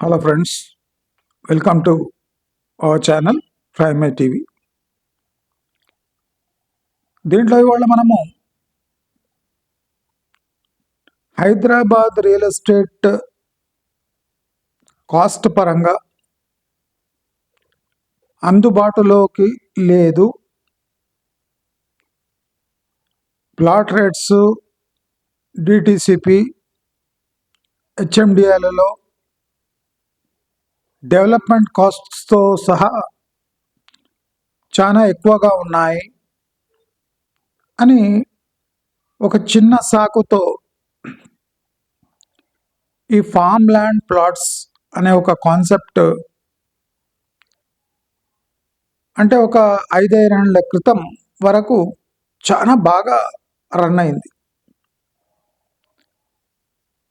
Hello friends welcome to our channel prime TV దీంట్లో ఇవాళ మనము హైదరాబాద్ రియల్ ఎస్టేట్ కాస్ట్ పరంగా అందుబాటులోకి లేదు. ప్లాట్ రేట్స్ డిటిసిపి హెచ్ఎండిఏలలో డెవలప్మెంట్ కాస్ట్స్తో సహా చాలా ఎక్కువగా ఉన్నాయి అని ఒక చిన్న సాకుతో ఈ ఫామ్ ల్యాండ్ ప్లాట్స్ అనే ఒక కాన్సెప్ట్ అంటే ఒక ఐదైదేళ్ళ క్రితం వరకు చాలా బాగా రన్ అయింది.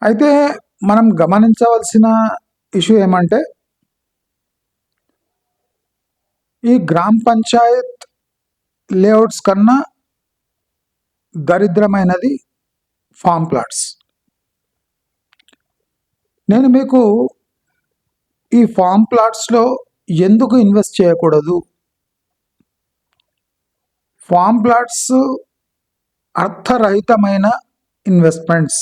అయితే మనం గమనించవలసిన ఇష్యూ ఏమంటే ఈ గ్రామ పంచాయత్ లేఅవుట్స్ కన్నా దరిద్రమైనది ఫామ్ ప్లాట్స్ నేను మీకు ఈ ఫామ్ ప్లాట్స్లో ఎందుకు ఇన్వెస్ట్ చేయకూడదు? ఫామ్ ప్లాట్స్ అర్థరహితమైన ఇన్వెస్ట్మెంట్స్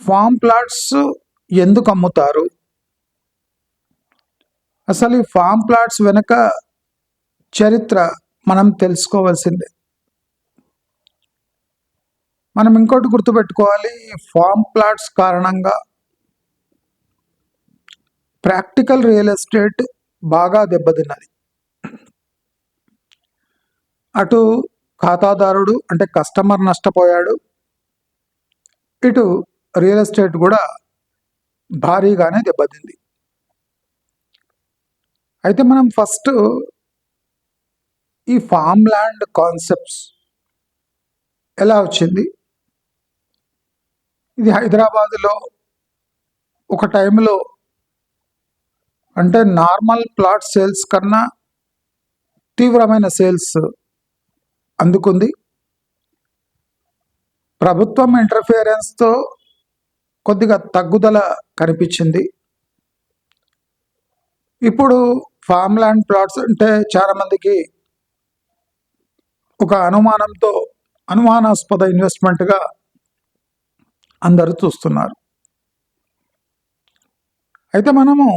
ఫామ్ ప్లాట్స్ ఎందుకు అమ్ముతారు? అసలు ఈ ఫామ్ ప్లాట్స్ వెనుక చరిత్ర మనం తెలుసుకోవాల్సిందే. మనం ఇంకోటి గుర్తుపెట్టుకోవాలి ఈ ఫామ్ ప్లాట్స్ కారణంగా ప్రాక్టికల్ రియల్ ఎస్టేట్ బాగా దెబ్బతిన్నది. అటు ఖాతాదారుడు అంటే కస్టమర్ నష్టపోయాడు ఇటు రియల్ ఎస్టేట్ కూడా భారీగానే దెబ్బతింది. అయితే మనం ఫస్ట్ ఈ ఫామ్ ల్యాండ్ కాన్సెప్ట్స్ ఎలా వచ్చింది? ఇది హైదరాబాదులో ఒక టైంలో అంటే నార్మల్ ప్లాట్ సేల్స్ కన్నా తీవ్రమైన సేల్స్ అందుకుంది. ప్రభుత్వం ఇంటర్ఫియరెన్స్తో కొద్దిగా తగ్గుదల కనిపించింది. ఇప్పుడు ఫామ్ ల్యాండ్ ప్లాట్స్ అంటే చాలామందికి ఒక అనుమానంతో అనుమానాస్పద ఇన్వెస్ట్మెంట్గా అందరూ చూస్తున్నారు. అయితే మనము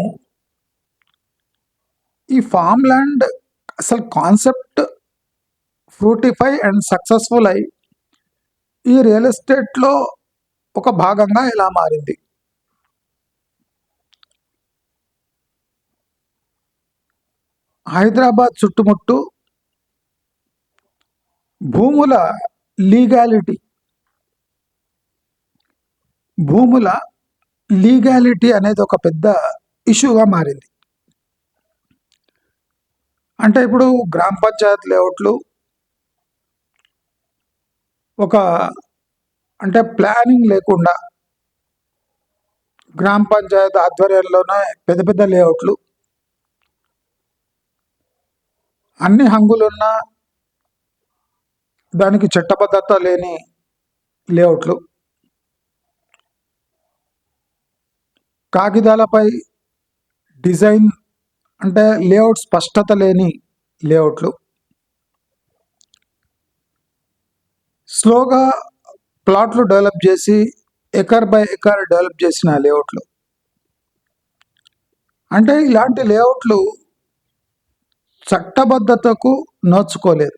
ఈ ఫామ్ ల్యాండ్ అసలు కాన్సెప్ట్ ఫ్రూటిఫై అండ్ సక్సెస్ఫుల్ అయి ఈ రియల్ ఎస్టేట్లో ఒక భాగంగా ఎలా మారింది? హైదరాబాద్ చుట్టుముట్టు భూముల లీగాలిటీ. భూముల లీగాలిటీ అనేది ఒక పెద్ద ఇష్యూగా మారింది. అంటే ఇప్పుడు గ్రామ పంచాయత్ లేఅవుట్లు ఒక అంటే ప్లానింగ్ లేకుండా గ్రామ పంచాయత్ ఆధ్వర్యంలోనే పెద్ద పెద్ద లేఅవుట్లు అన్ని హంగులున్న దానికి చట్టబద్ధత లేని లేఅవుట్లు. కాగితాలపై డిజైన్ అంటే లేఅవుట్ స్పష్టత లేని లేఅవుట్లు. స్లోగా ప్లాట్లు డెవలప్ చేసి ఎకర్ బై ఎకర్ డెవలప్ చేసిన లేఅవుట్లు. అంటే ఇలాంటి లేఅవుట్లు చట్టబద్ధతకు నోచుకోలేదు.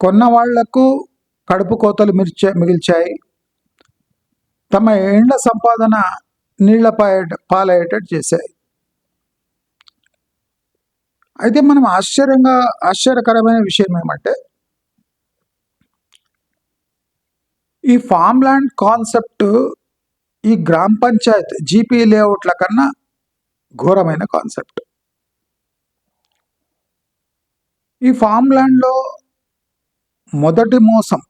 కొన్న వాళ్ళకు కడుపు కోతలు మిర్చే మిగిల్చాయి. తమ ఇండ్ల సంపాదన నీళ్ళ పాలయ్యేటట్టు చేశాయి. అయితే మనం ఆశ్చర్యంగా ఆశ్చర్యకరమైన విషయం ఏమంటే ఈ ఫామ్ ల్యాండ్ కాన్సెప్ట్ ఈ గ్రామ పంచాయత్ జీపీ లేఅవుట్ల కన్నా ఘోరమైన కాన్సెప్ట్. ఈ ఫామ్ ల్యాండ్లో మొదటి మోసం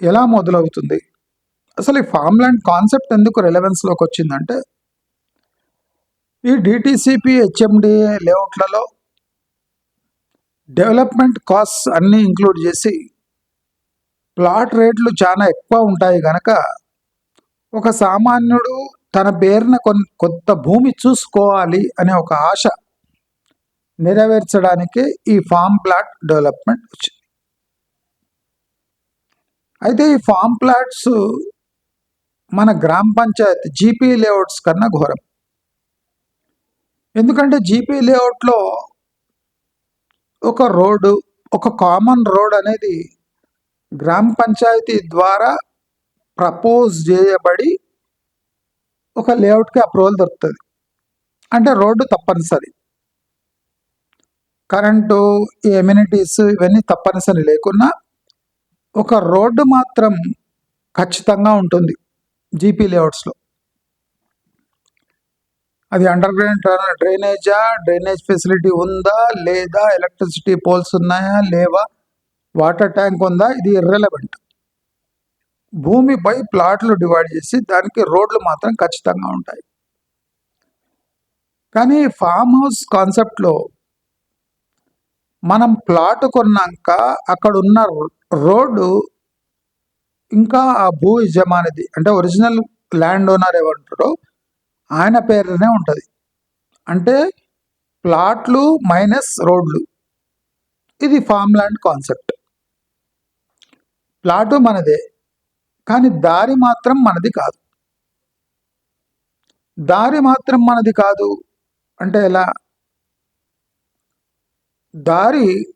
ఎలా మొదలవుతుంది? అసలు ఈ ఫామ్ ల్యాండ్ కాన్సెప్ట్ ఎందుకు రెలవెన్స్లోకి వచ్చిందంటే ఈ డిటిసిపి హెచ్ఎండిఏ లేఅవుట్లలో డెవలప్మెంట్ కాస్ట్ అన్నీ ఇంక్లూడ్ చేసి ప్లాట్ రేట్లు చాలా ఎక్కువ ఉంటాయి కనుక ఒక సామాన్యుడు తన పేరున కొన్ కొత్త భూమి చూసుకోవాలి అనే ఒక ఆశ నెరవేర్చడానికి ఈ ఫామ్ ప్లాట్ డెవలప్మెంట్ వచ్చింది. అయితే ఈ ఫామ్ ప్లాట్స్ మన గ్రామ పంచాయత్ జీపీ లేఅవుట్స్ కన్నా ఘోరం. ఎందుకంటే జీపీ లేఅవుట్లో ఒక రోడ్డు ఒక కామన్ రోడ్ అనేది గ్రామ పంచాయతీ ద్వారా ప్రపోజ్ చేయబడి ఒక లేఅవుట్కి అప్రూవల్ దొరుకుతుంది. అంటే రోడ్డు తప్పనిసరి. కరెంటు ఈ ఎమ్యూనిటీస్ ఇవన్నీ తప్పనిసరి లేకున్నా ఒక రోడ్డు మాత్రం ఖచ్చితంగా ఉంటుంది జీపీ లేఅవుట్స్లో. అది అండర్ గ్రౌండ్ డ్రైనేజా డ్రైనేజ్ ఫెసిలిటీ ఉందా లేదా ఎలక్ట్రిసిటీ పోల్స్ ఉన్నాయా లేవా వాటర్ ట్యాంక్ ఉందా ఇది ఇర్రెలవెంట్. భూమిపై ప్లాట్లు డివైడ్ చేసి దానికి రోడ్లు మాత్రం ఖచ్చితంగా ఉంటాయి. కానీ ఫామ్ హౌస్ కాన్సెప్ట్లో మనం ప్లాట్ కొన్నాక అక్కడ ఉన్న రోడ్డు ఇంకా ఆ భూ యజమానిది అంటే ఒరిజినల్ ల్యాండ్ ఓనర్ ఏమంటారో ఆయన పేరునే ఉంటుంది. అంటే ప్లాట్లు మైనస్ రోడ్లు ఇది ఫామ్ ల్యాండ్ కాన్సెప్ట్ ప్లాటు మనదే కానీ దారి మాత్రం మనది కాదు. దారి మాత్రం మనది కాదు. అంటే ఎలా? దారి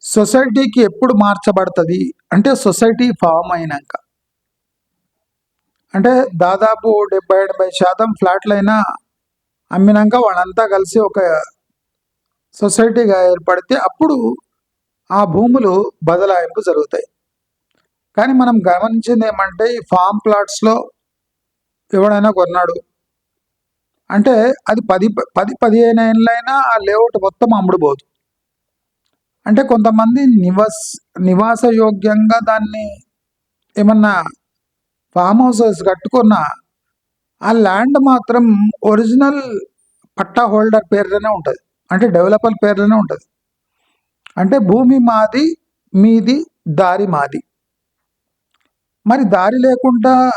సొసైటీకి ఎప్పుడు మార్చబడుతుంది? అంటే సొసైటీ ఫామ్ అయినాక. అంటే దాదాపు డెబ్బై ఎనభై శాతం ఫ్లాట్లైనా అమ్మినాక వాళ్ళంతా కలిసి ఒక సొసైటీగా ఏర్పడితే అప్పుడు ఆ భూములు బదలాయింపు జరుగుతాయి. కానీ మనం గమనించింది ఏమంటే ఈ ఫామ్ ప్లాట్స్లో ఎవడైనా కొన్నాడు. అంటే అది పది పది పదిహేను ఏళ్ళైనా ఆ లేఅవుట్ మొత్తం అమ్ముడుపోదు. అంటే కొంతమంది నివాస్ నివాస యోగ్యంగా దాన్ని ఏమన్నా ఫామ్ హౌసెస్ కట్టుకున్న ఆ ల్యాండ్ మాత్రం ఒరిజినల్ పట్టా హోల్డర్ పేర్లోనే ఉంటుంది. అంటే డెవలపర్ పేర్లోనే ఉంటుంది. అంటే భూమి మాది మీది దారి మాది. మరి దారి లేకుండా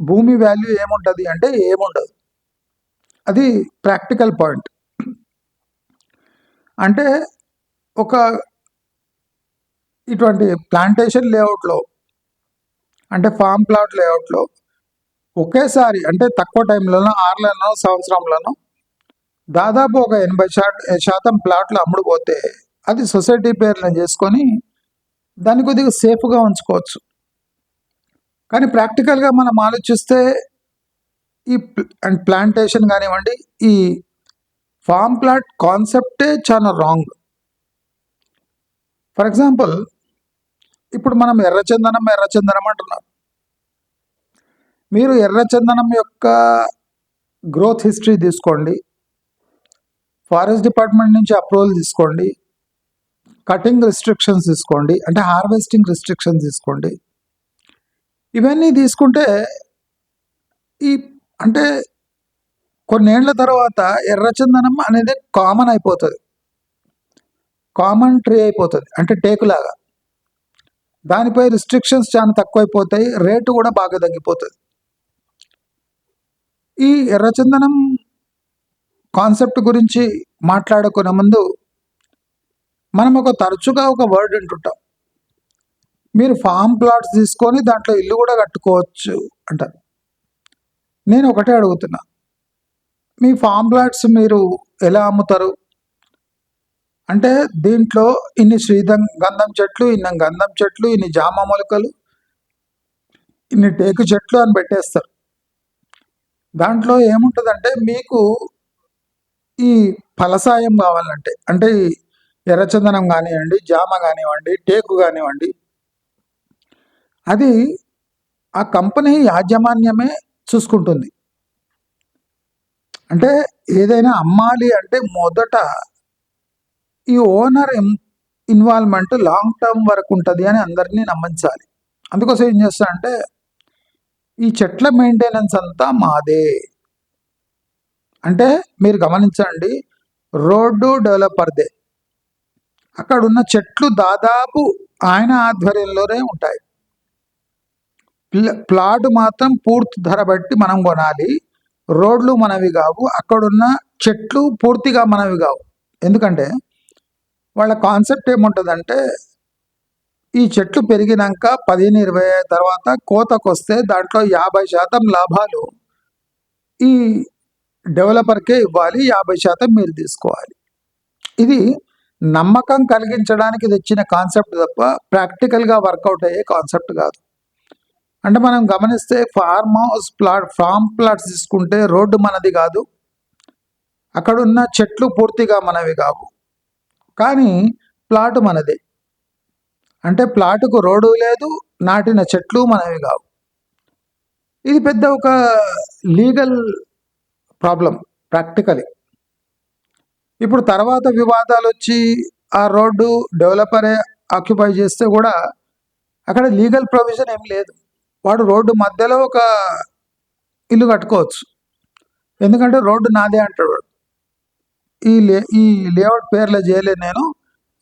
భూమి వాల్యూ ఏముంటుంది అంటే ఏముండదు. అది ప్రాక్టికల్ పాయింట్ అంటే ఒక ఇటువంటి ప్లాంటేషన్ లేఅవుట్లో అంటే ఫామ్ ప్లాట్ లేఅవుట్లో ఒకేసారి అంటే తక్కువ టైంలోనో ఆరులోనో సంవత్సరంలోనో దాదాపు ఒక ఎనభై శాతం ప్లాట్లు అమ్ముడుపోతే అది సొసైటీ పేర్లను చేసుకొని దాన్ని కొద్దిగా సేఫ్గా ఉంచుకోవచ్చు. కానీ ప్రాక్టికల్గా మనం ఆలోచిస్తే ఈ అండ్ ప్లాంటేషన్ కానివ్వండి ఈ ఫామ్ ప్లాట్ కాన్సెప్టే చాలా రాంగ్ ఫర్ ఎగ్జాంపుల్ ఇప్పుడు మనం ఎర్రచందనం ఎర్రచందనం అంటున్నాం. మీరు ఎర్రచందనం యొక్క గ్రోత్ హిస్టరీ తీసుకోండి. ఫారెస్ట్ డిపార్ట్మెంట్ నుంచి అప్రూవల్ తీసుకోండి. కటింగ్ రిస్ట్రిక్షన్స్ తీసుకోండి. అంటే హార్వెస్టింగ్ రిస్ట్రిక్షన్స్ తీసుకోండి. ఇవన్నీ తీసుకుంటే ఈ అంటే కొన్నేళ్ళ తర్వాత ఎర్రచందనం అనేది కామన్ అయిపోతుంది. కామన్ ట్రీ అయిపోతుంది. అంటే టేకులాగా. దానిపై రిస్ట్రిక్షన్స్ చాలా తక్కువైపోతాయి. రేటు కూడా బాగా తగ్గిపోతుంది ఈ ఎర్రచందనం కాన్సెప్ట్ గురించి మాట్లాడుకునే ముందు మనం ఒక తరచుగా ఒక వర్డ్ వింటుంటాం మీరు ఫామ్ ప్లాట్స్ తీసుకొని దాంట్లో ఇల్లు కూడా కట్టుకోవచ్చు అంటారు. నేను ఒకటే అడుగుతున్నా. మీ ఫామ్ ప్లాట్స్ మీరు ఎలా అమ్ముతారు? అంటే దీంట్లో ఇన్ని శ్రీధం గంధం చెట్లు ఇన్ని గంధం చెట్లు ఇన్ని జామ మొలకలు ఇన్ని టేకు చెట్లు అని పెట్టేస్తారు. దాంట్లో ఏముంటుందంటే మీకు ఈ ఫలసాయం కావాలంటే అంటే ఎర్రచందనం కానివ్వండి జామ కానివ్వండి టేకు కానివ్వండి అది ఆ కంపెనీ యాజమాన్యమే చూసుకుంటుంది. అంటే ఏదైనా అమ్మాలి అంటే మొదట ఈ ఓనర్ ఇన్వాల్వ్మెంట్ లాంగ్ టర్మ్ వరకు ఉంటుంది అని అందరినీ నమ్మించాలి. అందుకోసం ఏం చేస్తా అంటే ఈ చెట్ల మెయింటెనెన్స్ అంతా మాదే. అంటే మీరు గమనించండి రోడ్డు డెవలపర్దే. అక్కడ ఉన్న చెట్లు దాదాపు ఆయన ఆధ్వర్యంలోనే ఉంటాయి. ప్లాట్ మాత్రం పూర్తి ధర బట్టి మనం కొనాలి. రోడ్లు మనవి కావు అక్కడున్న చెట్లు పూర్తిగా మనవి కావు. ఎందుకంటే వాళ్ళ కాన్సెప్ట్ ఏముంటుందంటే ఈ చెట్లు పెరిగినాక పదిహేను ఇరవై తర్వాత కోతకు వస్తే దాంట్లో యాభై శాతం లాభాలు ఈ డెవలపర్కే ఇవ్వాలి యాభై శాతం మీరు తీసుకోవాలి. ఇది నమ్మకం కలిగించడానికి తెచ్చిన కాన్సెప్ట్ తప్ప ప్రాక్టికల్గా వర్కౌట్ అయ్యే కాన్సెప్ట్ కాదు. అంటే మనం గమనిస్తే farm house plot farm plots తీసుకుంటే రోడ్డు మనది కాదు. అక్కడున్న చెట్లు పూర్తిగా మనవి కావు. కానీ ప్లాట్ మనదే. అంటే ప్లాటుకు రోడ్డు లేదు నాటిన చెట్లు మనవి కావు. ఇది పెద్ద ఒక లీగల్ ప్రాబ్లం ప్రాక్టికలీ. ఇప్పుడు తర్వాత వివాదాలు వచ్చి ఆ రోడ్డు డెవలపరే ఆక్యుపై చేస్తే కూడా అక్కడ లీగల్ ప్రొవిజన్ ఏం లేదు. వాడు రోడ్డు మధ్యలో ఒక ఇల్లు కట్టుకోవచ్చు. ఎందుకంటే రోడ్డు నాదే అంటాడు ఈ లే ఈ లేఅవుట్ పేర్లో చేయలేదు నేను.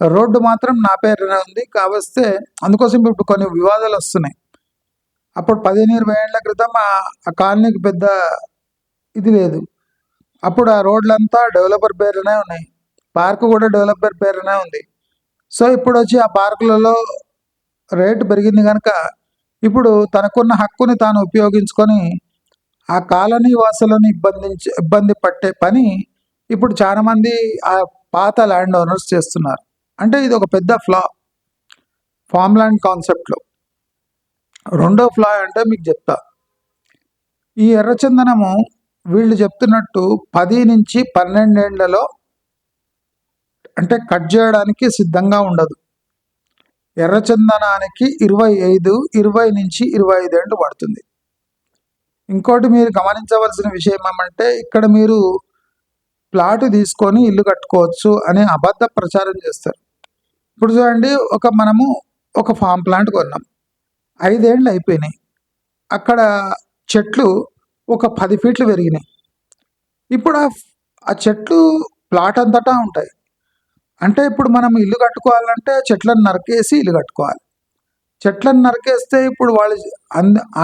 రోడ్డు మాత్రం నా పేరునే ఉంది. కావస్తే అందుకోసం ఇప్పుడు కొన్ని వివాదాలు వస్తున్నాయి. అప్పుడు పదిహేను ఇరవై ఏళ్ళ క్రితం ఆ కాలనీకి పెద్ద ఇది లేదు. అప్పుడు ఆ రోడ్లంతా డెవలపర్ పేరునే ఉన్నాయి. పార్క్ కూడా డెవలపర్ పేరునే ఉంది. సో ఇప్పుడు వచ్చి ఆ పార్కులలో రేటు పెరిగింది కనుక ఇప్పుడు తనకున్న హక్కుని తాను ఉపయోగించుకొని ఆ కాలనీ వాసులను ఇబ్బందించి ఇబ్బంది పట్టే పని ఇప్పుడు చాలామంది ఆ పాత ల్యాండ్ ఓనర్స్ చేస్తున్నారు. అంటే ఇది ఒక పెద్ద ఫ్లా ఫామ్ ల్యాండ్ కాన్సెప్ట్లో రెండో ఫ్లా అంటే మీకు చెప్తా. ఈ ఎర్రచందనము వీళ్ళు చెప్తున్నట్టు పది నుంచి పన్నెండేళ్ళలో అంటే కట్ చేయడానికి సిద్ధంగా ఉండదు. ఎర్రచందనానికి ఇరవై ఐదు ఇరవై నుంచి ఇరవై ఐదేళ్ళు పడుతుంది. ఇంకోటి మీరు గమనించవలసిన విషయం ఏమంటే ఇక్కడ మీరు ప్లాట్ తీసుకొని ఇల్లు కట్టుకోవచ్చు అనే అబద్ధ ప్రచారం చేస్తారు. ఇప్పుడు చూడండి ఒక మనము ఒక ఫామ్ ప్లాంట్ కొన్నాం. ఐదేళ్ళు అయిపోయినాయి. అక్కడ చెట్లు ఒక పది ఫీట్లు పెరిగినాయి. ఇప్పుడు ఆ చెట్లు ప్లాట్ అంతటా ఉంటాయి. అంటే ఇప్పుడు మనం ఇల్లు కట్టుకోవాలంటే చెట్లను నరికేసి ఇల్లు కట్టుకోవాలి. చెట్లను నరికేస్తే ఇప్పుడు వాళ్ళు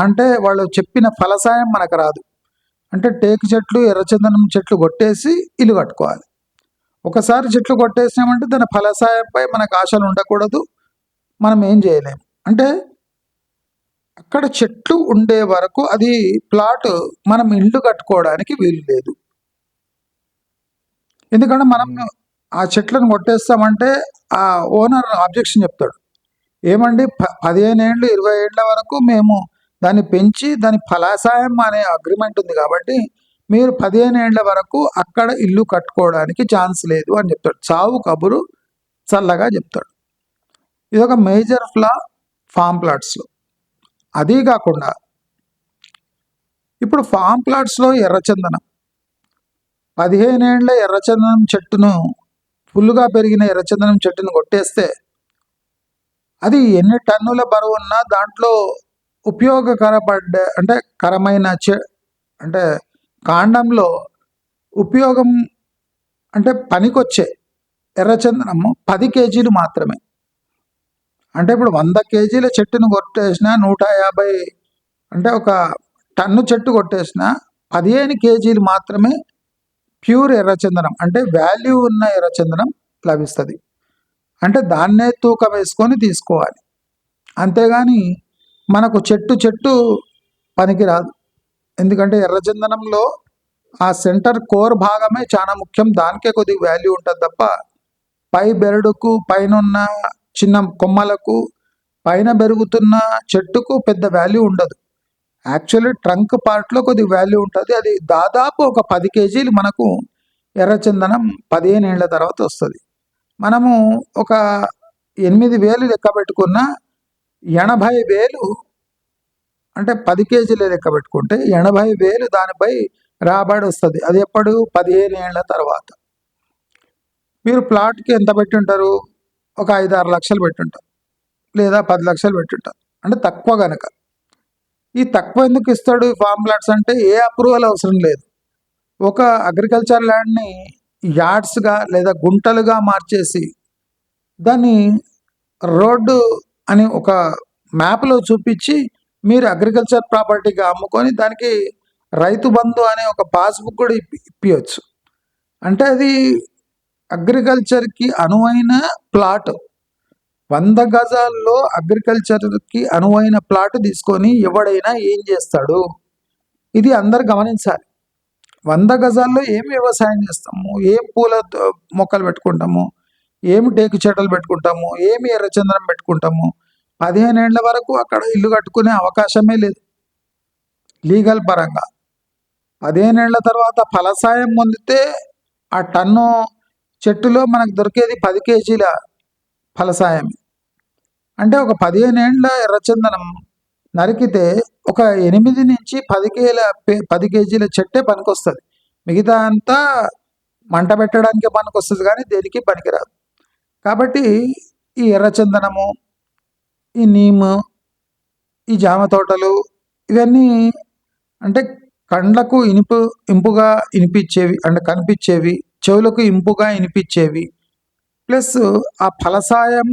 అంటే వాళ్ళు చెప్పిన ఫలసాయం మనకు రాదు. అంటే టేకు చెట్లు ఎర్రచందనం చెట్లు కొట్టేసి ఇల్లు కట్టుకోవాలి. ఒకసారి చెట్లు కొట్టేసినామంటే దాని ఫలసాయంపై మనకు ఆశలు ఉండకూడదు. మనం ఏం చేయలేము అంటే అక్కడ చెట్లు ఉండే వరకు అది ప్లాట్ మనం ఇల్లు కట్టుకోవడానికి వీలు లేదు. ఎందుకంటే మనం ఆ చెట్లను కొట్టేస్తామంటే ఆ ఓనర్ ఆబ్జెక్షన్ చెప్తాడు. ఏమండి ప- పదిహేను ఏళ్ళు ఇరవై ఏళ్ళ వరకు మేము దాన్ని పెంచి దాని ఫలాసాయం అనే అగ్రిమెంట్ ఉంది కాబట్టి మీరు పదిహేను ఏళ్ళ వరకు అక్కడ ఇల్లు కట్టుకోవడానికి ఛాన్స్ లేదు అని చెప్తాడు. చావు కబురు చల్లగా చెప్తాడు. ఇది ఒక మేజర్ ఫ్లా ఫామ్ ప్లాట్స్లో అదీ కాకుండా ఇప్పుడు ఫామ్ ప్లాట్స్లో ఎర్రచందనం పదిహేనేళ్ళ ఎర్రచందనం చెట్టును ఫుల్గా పెరిగిన ఎర్రచందనం చెట్టును కొట్టేస్తే అది ఎన్ని టన్నుల బరువు ఉన్నా దాంట్లో ఉపయోగకరపడ్డ అంటే కరమైన చె అంటే కాండంలో ఉపయోగం అంటే పనికొచ్చే ఎర్రచందనము పది కేజీలు మాత్రమే. అంటే ఇప్పుడు వంద కేజీల చెట్టును కొట్టేసిన నూట యాభై అంటే ఒక టన్ను చెట్టు కొట్టేసిన పదిహేను కేజీలు మాత్రమే ప్యూర్ ఎర్రచందనం అంటే వాల్యూ ఉన్న ఎర్రచందనం లభిస్తుంది. అంటే దాన్నే తూకం వేసుకొని తీసుకోవాలి. అంతేగాని మనకు చెట్టు చెట్టు పనికిరాదు. ఎందుకంటే ఎర్రచందనంలో ఆ సెంటర్ కోర్ భాగమే చాలా ముఖ్యం. దానికే కొద్దిగా వాల్యూ ఉంటుంది తప్ప పై బెరడుకు పైన ఉన్న చిన్న కొమ్మలకు పైన పెరుగుతున్న చెట్టుకు పెద్ద వాల్యూ ఉండదు. యాక్చువల్లీ ట్రంక్ పార్ట్లో కొద్దిగా వాల్యూ ఉంటుంది. అది దాదాపు ఒక పది కేజీలు మనకు ఎర్రచందనం పదిహేను ఏళ్ళ తర్వాత వస్తుంది. మనము ఒక ఎనిమిది వేలు లెక్క పెట్టుకున్న ఎనభై వేలు అంటే పది కేజీలు లెక్క పెట్టుకుంటే ఎనభై వేలు దానిపై రాబడి వస్తుంది. అది ఎప్పుడు? పదిహేను ఏళ్ళ తర్వాత. మీరు ప్లాట్కి ఎంత పెట్టుంటారు? ఒక ఐదు ఆరు లక్షలు పెట్టుంటారు. లేదా పది లక్షలు పెట్టుంటారు. అంటే తక్కువ గనక. ఈ తక్కువ ఎందుకు ఇస్తాడు ఫామ్ ప్లాట్స్ అంటే ఏ అప్రూవల్ అవసరం లేదు. ఒక అగ్రికల్చర్ ల్యాండ్ని యార్డ్స్గా లేదా గుంటలుగా మార్చేసి దాన్ని రోడ్డు అని ఒక మ్యాప్లో చూపించి మీరు అగ్రికల్చర్ ప్రాపర్టీగా అమ్ముకొని దానికి రైతు బంధు అనే ఒక పాస్బుక్ కూడా ఇప్పి ఇప్పించచ్చు అంటే అది అగ్రికల్చర్కి అనువైన ప్లాట్. వంద గజాల్లో అగ్రికల్చర్కి అనువైన ప్లాట్ తీసుకొని ఎవడైనా ఏం చేస్తాడు? ఇది అందరు గమనించాలి. వంద గజాల్లో ఏం వ్యవసాయం చేస్తాము? ఏం పూల తో- మొక్కలు పెట్టుకుంటాము? ఏమి టేకు చెట్లు పెట్టుకుంటాము? ఏమి ఎర్రచందనం పెట్టుకుంటాము? పదిహేను ఏళ్ళ వరకు అక్కడ ఇల్లు కట్టుకునే అవకాశమే లేదు. లీగల్ పరంగా. పదిహేనేళ్ళ తర్వాత ఫలసాయం పొందితే ఆ టన్ను చెట్టులో మనకు దొరికేది పది కేజీల ఫలసాయం అంటే ఒక పదిహేను ఎర్రచందనం నరికితే ఒక ఎనిమిది నుంచి పది కేల పది కేజీల చెట్టే పనికొస్తుంది. మిగతా అంతా మంట పెట్టడానికి పనికొస్తుంది కానీ దేనికి పనికిరాదు. కాబట్టి ఈ ఎర్రచందనము ఈ నీము ఈ జామ తోటలు ఇవన్నీ అంటే కండ్లకు ఇనుపు ఇంపుగా ఇనిపించేవి అంటే కనిపించేవి చెవులకు ఇంపుగా ఇనిపించేవి. ప్లస్ ఆ ఫలసాయం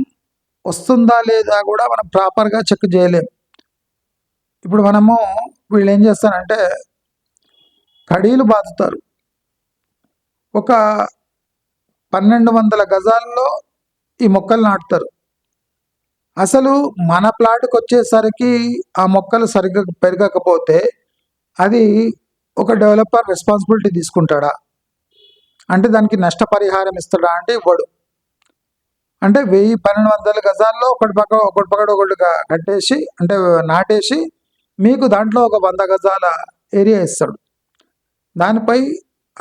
వస్తుందా లేదా కూడా మనం ప్రాపర్గా చెక్ చేయలేం. ఇప్పుడు మనము వీళ్ళు ఏం చేస్తారంటే కడీలు బాదుతారు. ఒక పన్నెండు వందల గజాల్లో ఈ మొక్కలు నాటుతారు. అసలు మన ప్లాట్కి వచ్చేసరికి ఆ మొక్కలు సరిగ్గా పెరగకపోతే అది ఒక డెవలపర్ రెస్పాన్సిబిలిటీ తీసుకుంటాడా? అంటే దానికి నష్టపరిహారం ఇస్తాడా అంటే ఇవ్వడు. అంటే వెయ్యి పన్నెండు వందల గజాల్లో ఒకటి పక్క ఒకటి పక్కడ ఒకటిగా కట్టేసి అంటే నాటేసి మీకు దాంట్లో ఒక వంద గజాల ఏరియా ఇస్తాడు. దానిపై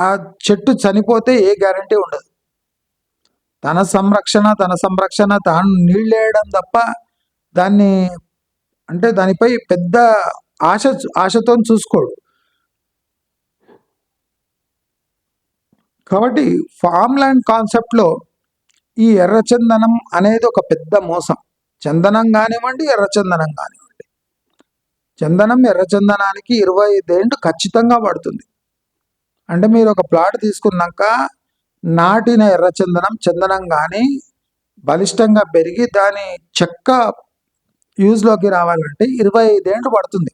ఆ చెట్టు చనిపోతే ఏ గ్యారంటీ ఉండదు. తన సంరక్షణ తన సంరక్షణ తాను నీళ్ళేయడం తప్ప దాన్ని అంటే దానిపై పెద్ద ఆశ ఆశతో చూసుకోడు. కాబట్టి ఫామ్ ల్యాండ్ కాన్సెప్ట్లో ఈ ఎర్రచందనం అనేది ఒక పెద్ద మోసం. చందనం కానివ్వండి ఎర్రచందనం కానివ్వండి. చందనం ఎర్రచందనానికి ఇరవై ఐదేళ్ళు ఖచ్చితంగా పడుతుంది. అంటే మీరు ఒక ప్లాట్ తీసుకున్నాక నాటిన ఎర్రచందనం చందనం కానీ బలిష్టంగా పెరిగి దాని చెక్క యూజ్లోకి రావాలంటే ఇరవై ఐదేండ్లు పడుతుంది.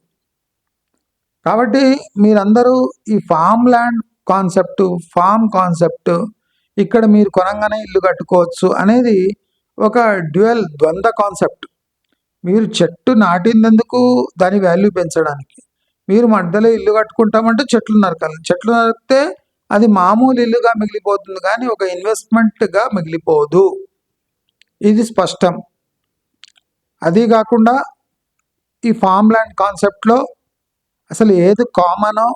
కాబట్టి మీరందరూ ఈ farm land concept farm concept ఇక్కడ మీరు కొనంగానే ఇల్లు కట్టుకోవచ్చు అనేది ఒక డ్యూయల్ ద్వంద్వ కాన్సెప్ట్ మీరు చెట్టు నాటినందుకు దాని వాల్యూ పెంచడానికి. మీరు మధ్యలో ఇల్లు కట్టుకుంటామంటే చెట్లు నరకాలి. చెట్లు నరికితే అది మామూలు ఇల్లుగా మిగిలిపోతుంది కానీ ఒక ఇన్వెస్ట్మెంట్గా మిగిలిపోదు. ఇది స్పష్టం. అది కాకుండా ఈ ఫామ్ ల్యాండ్ కాన్సెప్ట్లో అసలు ఏది కామనో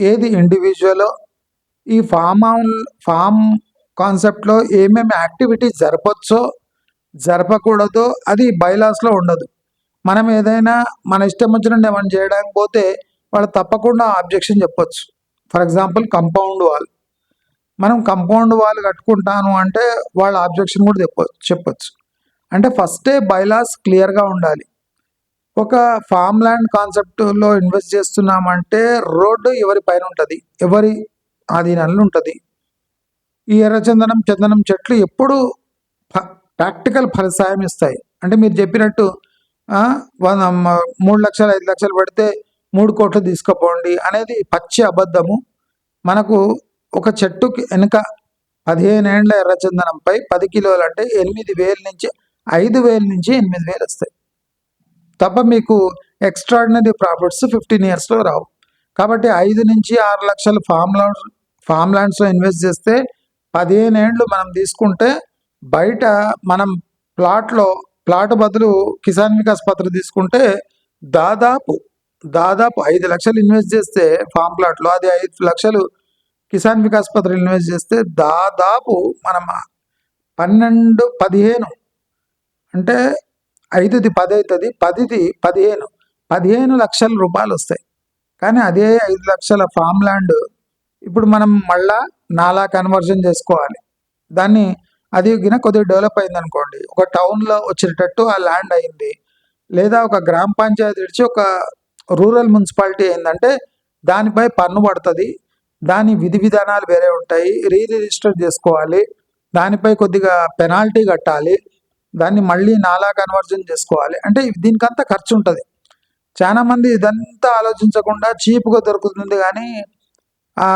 ఏది ఇండివిజువలో ఈ ఫామ్ ఫామ్ కాన్సెప్ట్లో ఏమేమి యాక్టివిటీస్ జరపచ్చో జరపకూడదో అది బైలాస్లో ఉండదు. మనం ఏదైనా మన ఇష్టం వచ్చినట్టు ఏమైనా చేయడానికి పోతే వాళ్ళు తప్పకుండా ఆబ్జెక్షన్ చెప్పొచ్చు. ఫర్ ఎగ్జాంపుల్ కంపౌండ్ వాల్ మనం కంపౌండ్ వాల్ కట్టుకుంటాను అంటే వాళ్ళ ఆబ్జెక్షన్ కూడా చెప్పొచ్చు చెప్పొచ్చు. అంటే ఫస్టే బైలాస్ క్లియర్గా ఉండాలి. ఒక ఫామ్ ల్యాండ్ కాన్సెప్ట్లో ఇన్వెస్ట్ చేస్తున్నామంటే రోడ్డు ఎవరి పైన ఉంటుంది? ఎవరి ఆధీనంలో ఉంటుంది? ఈ ఎర్రచందనం చందనం చెట్లు ఎప్పుడు ప్రాక్టికల్ ఫలసాయం ఇస్తాయి. అంటే మీరు చెప్పినట్టు మూడు లక్షలు ఐదు లక్షలు పెడితే మూడు కోట్లు తీసుకుపోండి అనేది పచ్చి అబద్ధము. మనకు ఒక చెట్టుకి వెనుక పదిహేను ఏండ్ల ఎర్రచందనంపై పది కిలోలు అంటే ఎనిమిది వేల నుంచి ఐదు వేల నుంచి ఎనిమిది వేలు వస్తాయి. తప్ప మీకు ఎక్స్ట్రాడినరీ ప్రాఫిట్స్ ఫిఫ్టీన్ ఇయర్స్లో రావు. కాబట్టి ఐదు నుంచి ఆరు లక్షలు ఫామ్ ల్యాండ్స్ ఫామ్ ల్యాండ్స్లో ఇన్వెస్ట్ చేస్తే పదిహేను ఏండ్లు మనం తీసుకుంటే బయట మనం ప్లాట్లో ప్లాట్ బదులు కిసాన్ వికాస్ పత్ర తీసుకుంటే దాదాపు దాదాపు ఐదు లక్షలు ఇన్వెస్ట్ చేస్తే ఫామ్ ప్లాట్లో అది ఐదు లక్షలు కిసాన్ వికాస్ పత్ర ఇన్వెస్ట్ చేస్తే దాదాపు మనం పన్నెండు పదిహేను అంటే ఐదుది పది అవుతుంది పదిది పదిహేను. పదిహేను లక్షల రూపాయలు వస్తాయి. కానీ అదే ఐదు లక్షల ఫామ్ ల్యాండ్ ఇప్పుడు మనం మళ్ళా నాలా కన్వర్జన్ చేసుకోవాలి. దాన్ని అది గిన కొద్దిగా డెవలప్ అయింది అనుకోండి ఒక టౌన్లో వచ్చేటట్టు ఆ ల్యాండ్ అయింది. లేదా ఒక గ్రామ పంచాయతీ ఇచ్చి ఒక రూరల్ మున్సిపాలిటీ ఏంటంటే దానిపై పన్ను పడుతుంది. దాని విధి విధానాలు వేరే ఉంటాయి. రీ రిజిస్టర్ చేసుకోవాలి. దానిపై కొద్దిగా పెనాల్టీ కట్టాలి. దాన్ని మళ్ళీ నాలా కన్వర్జన్ చేసుకోవాలి. అంటే దీనికంతా ఖర్చు ఉంటుంది చాలామంది ఇదంతా ఆలోచించకుండా చీప్గా దొరుకుతుంది కానీ ఆ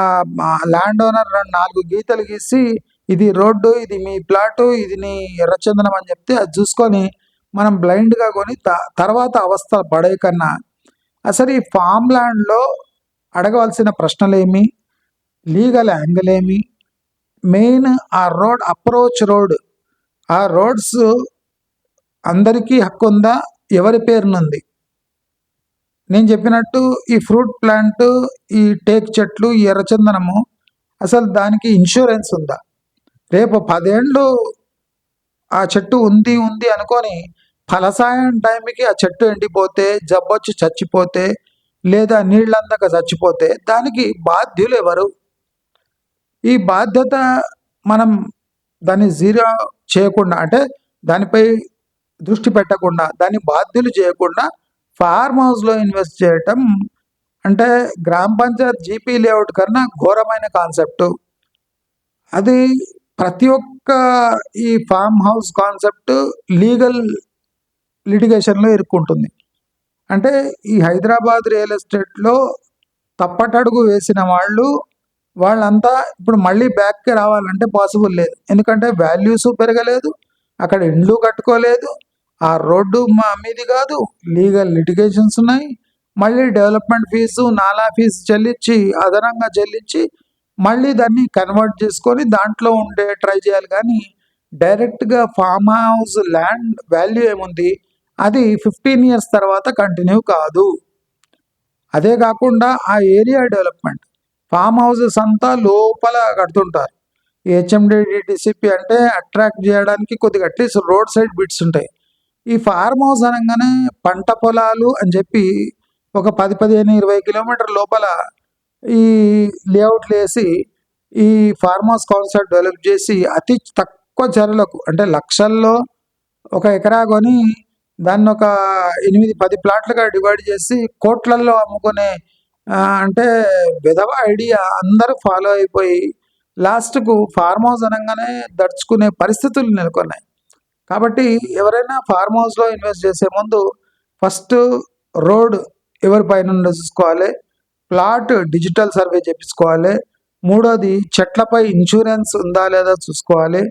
ల్యాండ్ ఓనర్ రెండు నాలుగు గీతలు గీసి ఇది రోడ్డు ఇది మీ ప్లాటు ఇది నీ ఎర్రచందనం అని చెప్తే అది చూసుకొని మనం బ్లైండ్గా కొని త- తర్వాత అవస్థ పడే కన్నా అసలు ఈ ఫామ్ ల్యాండ్లో అడగవలసిన ప్రశ్నలేమి? లీగల్ యాంగిల్ ఏమి మెయిన్ ఆ రోడ్ అప్రోచ్ రోడ్ ఆ రోడ్స్ అందరికీ హక్కు ఉందా? ఎవరి పేరునుంది? నేను చెప్పినట్టు ఈ ఫ్రూట్ ప్లాంట్ ఈ టేక్ చెట్లు ఈ ఎర్రచందనము అసలు దానికి ఇన్సూరెన్స్ ఉందా? రేపు పదేండ్లు ఆ చెట్టు ఉంది ఉంది అనుకొని ఫలసాయం టైంకి ఆ చెట్టు ఎండిపోతే జబ్బొచ్చి చచ్చిపోతే లేదా నీళ్ళందక చచ్చిపోతే దానికి బాధ్యులు ఎవరు? ఈ బాధ్యత మనం దాన్ని జీరో చేయకుండా అంటే దానిపై దృష్టి పెట్టకుండా దాన్ని బాధ్యులు చేయకుండా ఫార్మ్ హౌస్లో ఇన్వెస్ట్ చేయటం అంటే గ్రామ పంచాయత్ జీపీ లేఅవుట్ కన్నా ఘోరమైన కాన్సెప్ట్. అది ప్రతి ఒక్క ఈ ఫామ్ హౌస్ కాన్సెప్ట్ లీగల్ లిటిగేషన్లో ఇరుక్కుంటుంది. అంటే ఈ హైదరాబాద్ రియల్ ఎస్టేట్లో తప్పటడుగు వేసిన వాళ్ళు వాళ్ళంతా ఇప్పుడు మళ్ళీ బ్యాక్కి రావాలంటే పాసిబుల్ లేదు. ఎందుకంటే వాల్యూస్ పెరగలేదు అక్కడ ఇండ్లు కట్టుకోలేదు ఆ రోడ్డు మా మీది కాదు లీగల్ లిటిగేషన్స్ ఉన్నాయి. మళ్ళీ డెవలప్మెంట్ ఫీజు నాలా ఫీజు చెల్లించి అదనంగా చెల్లించి మళ్ళీ దాన్ని కన్వర్ట్ చేసుకొని దాంట్లో ఉండే ట్రై చేయాలి. కానీ డైరెక్ట్గా ఫామ్ హౌస్ ల్యాండ్ వాల్యూ ఏముంది? అది ఫిఫ్టీన్ ఇయర్స్ తర్వాత కంటిన్యూ కాదు. అదే కాకుండా ఆ ఏరియా డెవలప్మెంట్ ఫామ్ హౌసెస్ అంతా లోపల కడుతుంటారు. హెచ్ఎండిడిసిపి అంటే అట్రాక్ట్ చేయడానికి కొద్దిగా అట్లీస్ట్ రోడ్ సైడ్ బిట్స్ ఉంటాయి. ఈ ఫార్మ్ హౌస్ అనగానే పంట పొలాలు అని చెప్పి ఒక పది పదిహేను ఇరవై కిలోమీటర్ లోపల ఈ లేఅవుట్లు వేసి ఈ ఫార్మ్ హౌస్ కాన్సెప్ట్ డెవలప్ చేసి అతి తక్కువ ధరలకు అంటే లక్షల్లో ఒక ఎకరా కొని దాన్ని ఒక ఎనిమిది పది ప్లాట్లుగా డివైడ్ చేసి కోట్లల్లో అమ్ముకునే అంటే విధవ ఐడియా అందరూ ఫాలో అయిపోయి లాస్ట్కు ఫార్మ్ హౌస్ అనగానే దడుచుకునే పరిస్థితులు నెలకొన్నాయి. కాబట్టి ఎవరైనా ఫార్మ్ హౌస్లో ఇన్వెస్ట్ చేసే ముందు ఫస్ట్ రోడ్ ఎవరి పైన చూసుకోవాలి. ప్లాట్ డిజిటల్ సర్వే చేపించుకోవాలి. మూడోది చెట్లపై ఇన్సూరెన్స్ ఉందా లేదా చూసుకోవాలి.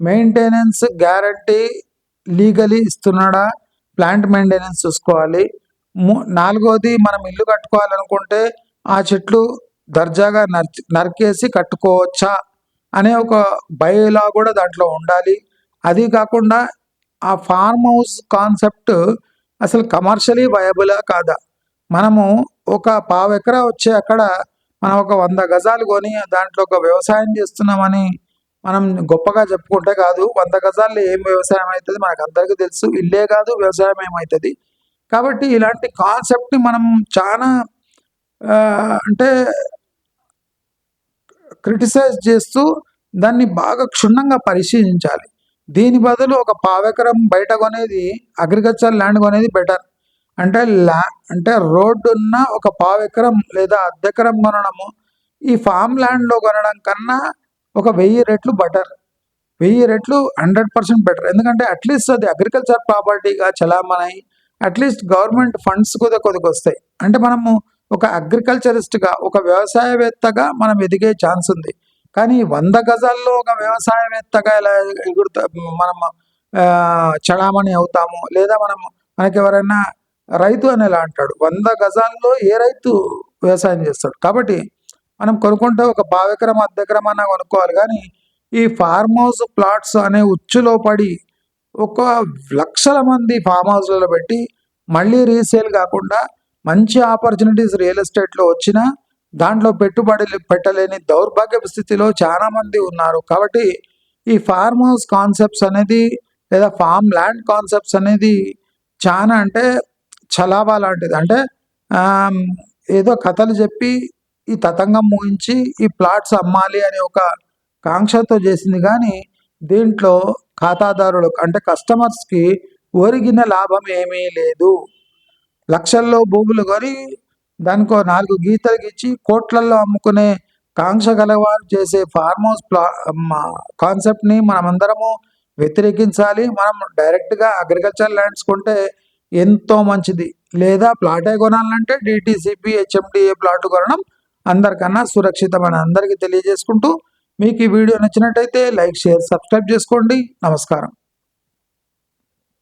మెయింటెనెన్స్ గ్యారంటీ లీగలీ ఇస్తున్నాడా? ప్లాంట్ మెయింటెనెన్స్ చూసుకోవాలి. నాలుగోది మనం ఇల్లు కట్టుకోవాలనుకుంటే ఆ చెట్లు దర్జాగా నరిచి నరికేసి కట్టుకోవచ్చా అనే ఒక బయోలా కూడా దాంట్లో ఉండాలి. అది కాకుండా ఆ ఫార్మ్ హౌస్ కాన్సెప్ట్ అసలు కమర్షియలీ వయబులా కాదా? మనము ఒక పావు ఎకరా వచ్చే అక్కడ మనం ఒక వంద గజాలు కొని దాంట్లో ఒక వ్యవసాయం చేస్తున్నామని మనం గొప్పగా చెప్పుకుంటే కాదు వంద గజాల్లో ఏం వ్యవసాయం అవుతుంది మనకు అందరికీ తెలుసు. ఇల్లే కాదు వ్యవసాయం ఏమవుతుంది? కాబట్టి ఇలాంటి కాన్సెప్ట్ని మనం చాలా అంటే క్రిటిసైజ్ చేస్తూ దాన్ని బాగా క్షుణ్ణంగా పరిశీలించాలి. దీని బదులు ఒక పావెకరం బయట కొనేది అగ్రికల్చర్ ల్యాండ్ కొనేది బెటర్. అంటే ల్యా అంటే రోడ్డు ఉన్న ఒక పావెకరం లేదా అద్దెకరం కొనడము ఈ ఫామ్ ల్యాండ్లో కొనడం కన్నా ఒక వెయ్యి రెట్లు బెటర్. వెయ్యి రెట్లు హండ్రెడ్ పర్సెంట్ బెటర్. ఎందుకంటే అట్లీస్ట్ అది అగ్రికల్చర్ ప్రాపర్టీగా చలామణి అట్లీస్ట్ గవర్నమెంట్ ఫండ్స్ కూడా కొద్దిగా వస్తాయి. అంటే మనము ఒక అగ్రికల్చరిస్ట్గా ఒక వ్యవసాయవేత్తగా మనం ఎదిగే ఛాన్స్ ఉంది. కానీ వంద గజాల్లో ఒక వ్యవసాయవేత్తగా ఎలా ఎగురుతా మనం చలామణి అవుతాము? లేదా మనం మనకి ఎవరైనా రైతు అని ఎలా అంటాడు. వంద గజాల్లో ఏ రైతు వ్యవసాయం చేస్తాడు? కాబట్టి మనం కొనుక్కుంటే ఒక భావికరం అద్దెకరం అన్న కొనుక్కోవాలి. కానీ ఈ ఫార్మ్ హౌస్ ప్లాట్స్ అనే ఉచ్చులో పడి ఒక లక్షల మంది ఫామ్ హౌస్లలో పెట్టి మళ్ళీ రీసేల్ కాకుండా మంచి ఆపర్చునిటీస్ రియల్ ఎస్టేట్లో వచ్చినా దాంట్లో పెట్టుబడులు పెట్టలేని దౌర్భాగ్య స్థితిలో చాలా మంది ఉన్నారు. కాబట్టి ఈ ఫార్మ్ హౌస్ కాన్సెప్ట్స్ అనేది లేదా ఫామ్ ల్యాండ్ కాన్సెప్ట్స్ అనేది చాలా అంటే చలావా లాంటిది. అంటే ఏదో కథలు చెప్పి ఈ తతంగం ముగించి ఈ ప్లాట్స్ అమ్మాలి అనే ఒక కాంక్షతో చేసింది. కానీ దీంట్లో ఖాతాదారులకు అంటే కస్టమర్స్కి ఒరిగిన లాభం ఏమీ లేదు. లక్షల్లో భూములు కొని దానికో నాలుగు గీతలు గీచి కోట్లల్లో అమ్ముకునే కాంక్ష గలవారు చేసే ఫార్మ్ హౌస్ ప్లా కాన్సెప్ట్ని మనమందరము వ్యతిరేకించాలి. మనం డైరెక్ట్గా అగ్రికల్చర్ ల్యాండ్స్ కొంటే ఎంతో మంచిది. లేదా ప్లాటే కొనాలంటే డిటీసీపీ హెచ్ఎండిఏ ప్లాట్ కొనడం అందరికన్నా సురక్షితమని అందరికీ తెలియజేసుకుంటూ మీకు ఈ వీడియో నచ్చినట్టయితే లైక్ షేర్ సబ్స్క్రైబ్ చేసుకోండి. నమస్కారం.